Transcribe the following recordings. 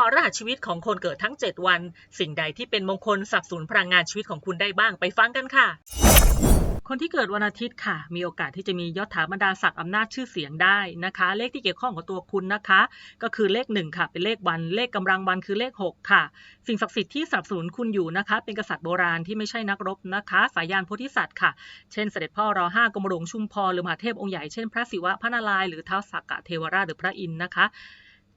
อรหัสชีวิตของคนเกิดทั้ง 7 วัน สิ่งใดที่เป็นมงคลสับสนพลังงานชีวิตของคุณได้บ้างไปฟังกันค่ะ คนที่เกิดวันอาทิตย์ค่ะ มีโอกาสที่จะมียศถาบรรดาศักดิ์อำนาจชื่อเสียงได้นะคะ เลขที่เกี่ยวข้องกับตัวคุณนะคะ ก็คือเลขหนึ่งค่ะ เป็นเลขวัน เลขกำลังวันคือเลขหกค่ะ สิ่งศักดิ์สิทธิ์ที่สนับสนุนคุณอยู่นะคะ เป็นกษัตริย์โบราณที่ไม่ใช่นักรบนะคะ สายยานโพธิสัตว์ค่ะ เช่นเสด็จพ่อรอห้ากรมหลวงชุมพรหรือมหาเทพองค์ใหญ่ เช่นพระศิวะ พระนารายณ์หรือท้าวสักกะเทวราชหรือพระอินทร์นะคะ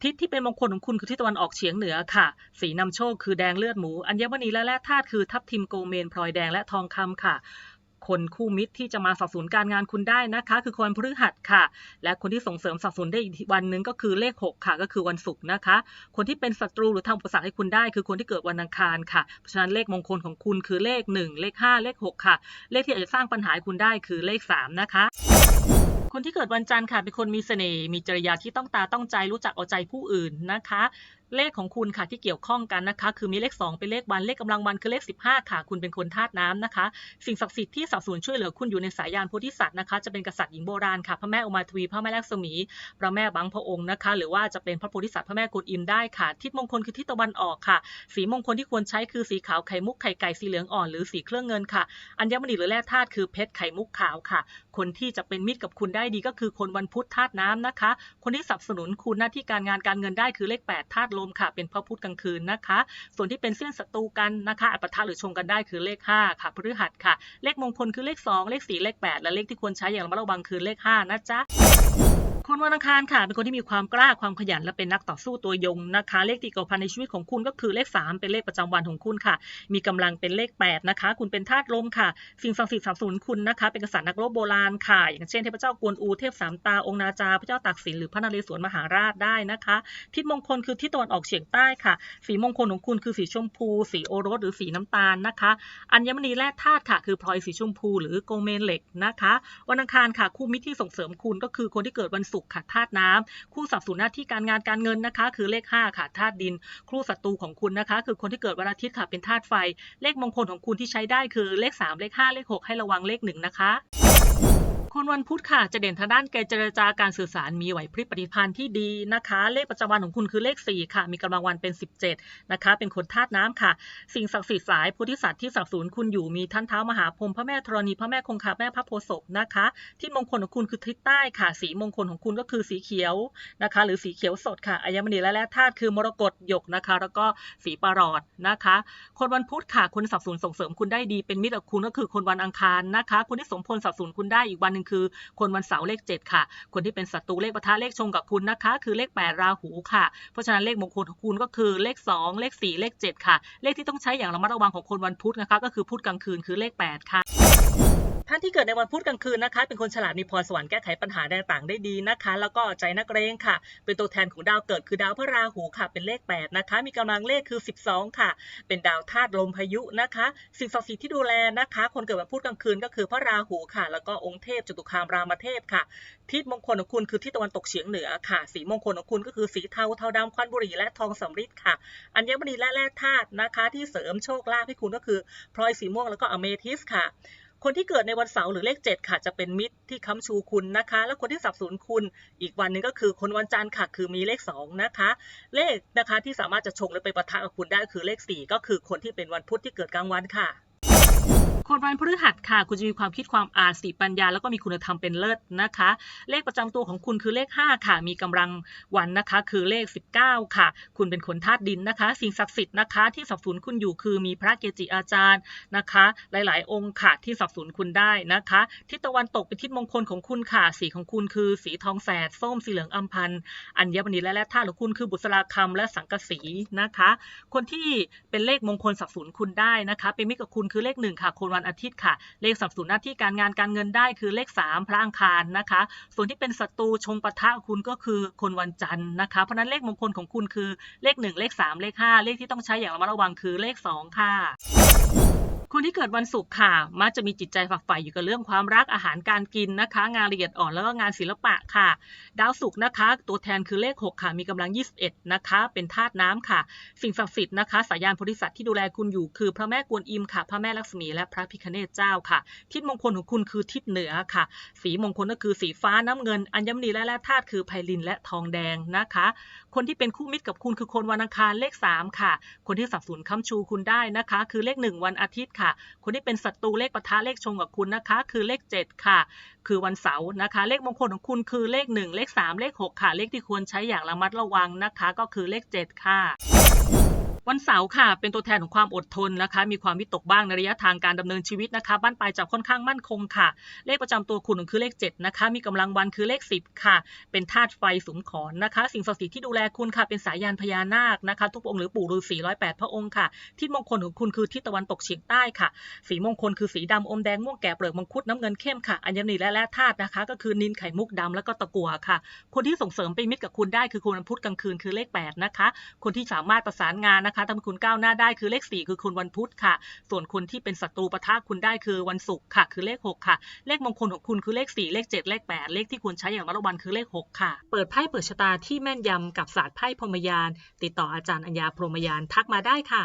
ทิศที่เป็นมงคลของคุณคือทิศตะวันออกเฉียงเหนือค่ะ สีนำโชคคือแดงเลือดหมู อัญมณีและแร่ธาตุคือทับทิมโกเมนพลอยแดงและทองคำค่ะ คนคู่มิตรที่จะมาสนับสนุนการงานคุณได้นะคะ คือคนพฤหัสค่ะ และคนที่ส่งเสริมสนับสนุนได้อีกวันหนึ่งก็คือเลข 6 ค่ะ ก็คือวันศุกร์นะคะ คนที่เป็นศัตรูหรือทำอุปสรรคให้คุณได้ คือคนที่เกิดวันอังคารค่ะเพราะฉะนั้นเลขมงคลของคุณคือเลข 1 เลข 5 เลข 6 ค่ะ เลขที่อาจจะสร้างปัญหาให้คุณได้คือเลข 3 นะคะ คนที่เกิดวันจันทร์ค่ะเป็นคนมีเสน่ห์มีจริยาที่ต้องตาต้องใจรู้จักเอาใจผู้อื่นนะคะ เลขของคุณค่ะที่เกี่ยวข้องกันนะคะ คือมีเลข 2 เป็นเลขวันเลขกำลังวันคือเลข 15 ค่ะ คุณเป็นคนธาตุน้ำนะคะ สิ่งศักดิ์สิทธิ์ที่สับสนช่วยเหลือคุณอยู่ในสายยานโพธิสัตว์นะคะ จะเป็นกษัตริย์หญิงโบราณค่ะพระแม่อุมาทวีพระแม่ลักษมี พระแม่บางพระองค์นะคะ หรือว่าจะเป็นพระโพธิสัตว์พระแม่กวนอิมได้ค่ะ ทิศมงคลคือทิศตะวันออกค่ะ สีมงคลที่ควรใช้คือสีขาวไข่มุกไข่ไก่สีเหลืองอ่อนหรือสีเครื่องเงินค่ะ อัญมณีหรือแร่ธาตุคือเพชรไข่มุกขาวค่ะ คนที่จะเป็นมิตรกับคุณได้ดีก็คือคนวันพุธธาตุน้ำนะคะ คนที่สนับสนุนคุณหน้าที่การงานการเงินได้คือเลข8ธาตุลมค่ะ เป็นพระพุธกลางคืนนะคะ ส่วนที่เป็นเส้นศัตรูกันนะคะอัปทะหรือชงกันได้คือเลข 5 ค่ะพฤหัสค่ะ เลขมงคลคือเลข 2 เลข 4 เลข 8 และเลขที่ควรใช้อย่างระมัดระวังคือเลข 5 นะจ๊ะ คนวันอังคารค่ะ เป็นคนที่มีความกล้าความขยันและเป็นนักต่อสู้ตัวยงนะคะ เลขที่เกี่ยวพันในชีวิตของคุณก็คือเลข 3 เป็นเลขประจำวันของคุณค่ะ มีกำลังเป็นเลข 8 นะคะ คุณเป็นธาตุลมค่ะ สิ่งศักดิ์สิทธิ์สนับสนุนคุณนะคะ เป็นกษัตริย์นักรบโบราณค่ะ อย่างเช่นเทพเจ้ากวนอู เทพสามตา องค์นาจา พระเจ้าตากสิน หรือพระนเรศวรมหาราชได้นะคะ ทิศมงคลคือทิศตะวันออกเฉียงใต้ค่ะ สีมงคลของคุณคือสีชมพู สีโอรส หรือสีน้ำตาลนะคะ อัญมณีแร่ธาตุค่ะ คือพลอยสีชมพู หรือโกเมนเหล็กนะคะ วันอังคารค่ะ คู่มิตรที่ส่งเสริมคุณก็คือคนที่เกิดวันศุกร์ค่ะธาตุน้ำคู่สับสนหน้าที่การงานการเงินนะคะ คือเลข 5 ค่ะธาตุดิน คู่ศัตรูของคุณนะคะ คือคนที่เกิดวันอาทิตย์ค่ะเป็นธาตุไฟ เลขมงคลของคุณที่ใช้ได้คือเลข 3 เลข 5 เลข 6 ให้ระวังเลข1นะคะ คนวันพุธค่ะ จะเด่นทางด้านการเจรจาการสื่อสารมีไหวพริบปฏิภาณที่ดีนะคะ เลขประจำวันของคุณคือเลข 4 ค่ะ มีกำลังวันเป็น 17 นะคะ เป็นคนธาตุน้ำค่ะ สิ่งศักดิ์สิทธิ์สายโพธิสัตว์ที่สนับสนุนคุณอยู่มีท่านเท้ามหาพรหมพระแม่ธรณีพระแม่คงคาแม่พระโพศพนะคะ ที่มงคลของคุณคือทิศใต้ค่ะ สีมงคลของคุณก็คือสีเขียวนะคะ หรือสีเขียวสดค่ะอัญมณีและแร่ธาตุคือมรกตหยกนะคะ แล้วก็สีปรอดนะคะ คนวันพุธค่ะคนสนับสนุนส่งเสริมคุณได้ดีเป็นมิตรกับคุณก็คือคนวันอังคารนะคะคนที่สมพลสับสนุนคุณได้อีกวันหนึ่งคือ คนวันเสาร์เลข 7 ค่ะ คนที่เป็นศัตรูเลขปะทะเลขชงกับคุณนะคะ คือเลข 8 ราหูค่ะ เพราะฉะนั้นเลขมงคลของคุณก็คือเลข 2 เลข 4 เลข 7 ค่ะ เลขที่ต้องใช้อย่างระมัดระวังของคนวันพุธนะคะ ก็คือพุธกลางคืนคือเลข 8 ค่ะ ท่านที่เกิดในวันพุธกลางคืนนะคะ เป็นคนฉลาดมีพรสวรรค์แก้ไขปัญหาต่างๆได้ดีนะคะ แล้วก็ใจนักเรงค่ะ เป็นตัวแทนของดาวเกิดคือดาวพระราหูค่ะ เป็นเลข 8 นะคะ มีกำลังเลขคือ 12 ค่ะ เป็นดาวธาตุลมพายุนะคะ สิ่งศักดิ์สิทธิ์ที่ดูแลนะคะ คนเกิดวันพุธกลางคืนก็คือพระราหูค่ะ แล้วก็องค์เทพจตุคามรามเทพค่ะ ทิศมงคลของคุณคือทิศตะวันตกเฉียงเหนือค่ะ สีมงคลของคุณก็คือสีเทาเทาดำควันบุหรี่และทองสำริดค่ะ อัญมณีและแร่ธาตุนะคะ ที่เสริมโชคลาภให้คุณก็คือพลอยสีม่วงแล้วก็อเมทิสค่ะ คนที่เกิดในวันเสาร์หรือเลข 7 ค่ะ จะเป็นมิตรที่ค้ำชูคุณนะคะ แล้วคนที่สับสนคุณ อีกวันหนึงก็คือคนวันจันทร์ค่ะ คือมีเลข 2 นะคะ เลขนะคะที่สามารถจะชงหรือไปประทะกับคุณได้ก็คือเลข 4 ก็คือคนที่เป็นวันพุธที่เกิดกลางวันค่ะ คนวันพฤหัสค่ะ คุณจะมีความคิดความอ่านสติปัญญา แล้วก็มีคุณธรรมเป็นเลิศนะคะ เลขประจำตัวของคุณคือเลข 5 ค่ะ มีกำลังวันนะคะ คือเลข 19 ค่ะ คุณเป็นคนธาตุดินนะคะ สิ่งศักดิ์สิทธิ์นะคะ ที่สับสนคุณอยู่คือมีพระเกจิอาจารย์นะคะ หลาย ๆ องค์ค่ะ ที่สับสนคุณได้นะคะ ทิศตะวันตกเป็นทิศมงคลของคุณค่ะ สีของคุณคือสีทองแสดส้มสีเหลืองอัมพันธ์อัญมณีและแร่ธาตุของคุณคือบุษราคำและสังกสีนะคะ คนที่เป็นเลขมงคลสับสนุนคุณได้นะคะ เป็นมิตรกับคุณคือเลขหนึ่งค่ะคนวันอาทิตย์ค่ะ เลขสับสนุนหน้าที่การงานการเงินได้คือเลข 3 พระอังคารนะคะ ส่วนที่เป็นศัตรูชงปะทะคุณก็คือคนวันจันทร์นะคะ เพราะฉะนั้นเลขมงคลของคุณคือเลข 1 เลข 3 เลข 5 เลขที่ต้องใช้อย่างระมัดระวังคือเลข 2 ค่ะ คนที่เกิดวันศุกร์ค่ะ มักจะมีจิตใจฝักใฝ่อยู่กับเรื่องความรักอาหารการกินนะคะ งานละเอียดอ่อนแล้วก็งานศิลปะค่ะ ดาวศุกร์นะคะ ตัวแทนคือเลข 6 ค่ะ มีกำลัง 21 นะคะ เป็นธาตุน้ำค่ะ สิ่งศักดิ์สิทธิ์นะคะ สายานโพธิสัตว์ที่ดูแลคุณอยู่คือพระแม่กวนอิมค่ะ พระแม่ลักษมีและพระพิคเนศเจ้าค่ะ ทิศมงคลของคุณคือทิศเหนือค่ะ สีมงคลก็คือสีฟ้าน้ำเงิน อัญมณีและแร่ธาตุคือไพลินและทองแดงนะคะ คนที่เป็นคู่มิตรกับคุณคือคนวันอังคารเลข 3 ค่ะ คนที่สับสนุนค้ำชูคุณได้นะคะ คือเลข 1 วันอาทิตย์ค่ะคนที่เป็นศัตรูเลขปะทะเลขชงกับคุณนะคะ คือเลข 7 ค่ะ คือวันเสาร์นะคะ เลขมงคลของคุณคือเลข 1 เลข 3 เลข 6 ค่ะ เลขที่ควรใช้อย่างระมัดระวังนะคะ ก็คือเลข 7 ค่ะ วันเสาร์ค่ะ เป็นตัวแทนของความอดทนนะคะ มีความวิตกบ้างในระยะทางการดำเนินชีวิตนะคะ บ้านปลายจับค่อนข้างมั่นคงค่ะ เลขประจำตัวคุณคือเลข 7 นะคะ มีกำลังวันคือเลข 10 ค่ะ เป็นธาตุไฟสุมขอนนะคะ สิ่งศักดิ์สิทธิ์ที่ดูแลคุณค่ะ เป็นสายยานพญานาคนะคะ ทุกองค์หรือปู่ฤาษีร้อยแปดพระองค์ค่ะ ทิศมงคลของคุณคือทิศตะวันตกเฉียงใต้ค่ะ สีมงคลคือสีดำอมแดงม่วงแก่เปลือกมังคุดน้ำเงินเข้มค่ะ อัญมณีและแร่ธาตุนะคะ ก็คือนินไข่มุกดำแล้วก็ตะกั่วค่ะ คนที่ส่งเสริมเป็นมิตรกับคุณได้คือคุณพุธกลางคืนคือเลข8นะคะ คนที่สามารถประสานงานนะคะทำให้คุณก้าวหน้าได้คือเลข 4 คือคุณวันพุธค่ะ ส่วนคนที่เป็นศัตรูปะทะคุณได้คือวันศุกร์ค่ะ คือเลข 6 ค่ะ เลขมงคลของคุณคือเลข 4 เลข 7 เลข 8 เลขที่ควรใช้อย่างระมัดระวังคือเลข 6 ค่ะ เปิดไพ่เปิดชะตาที่แม่นยำกับศาสตร์ไพ่พรหมยาน ติดต่ออาจารย์อัญญาพรหมยานทักมาได้ค่ะ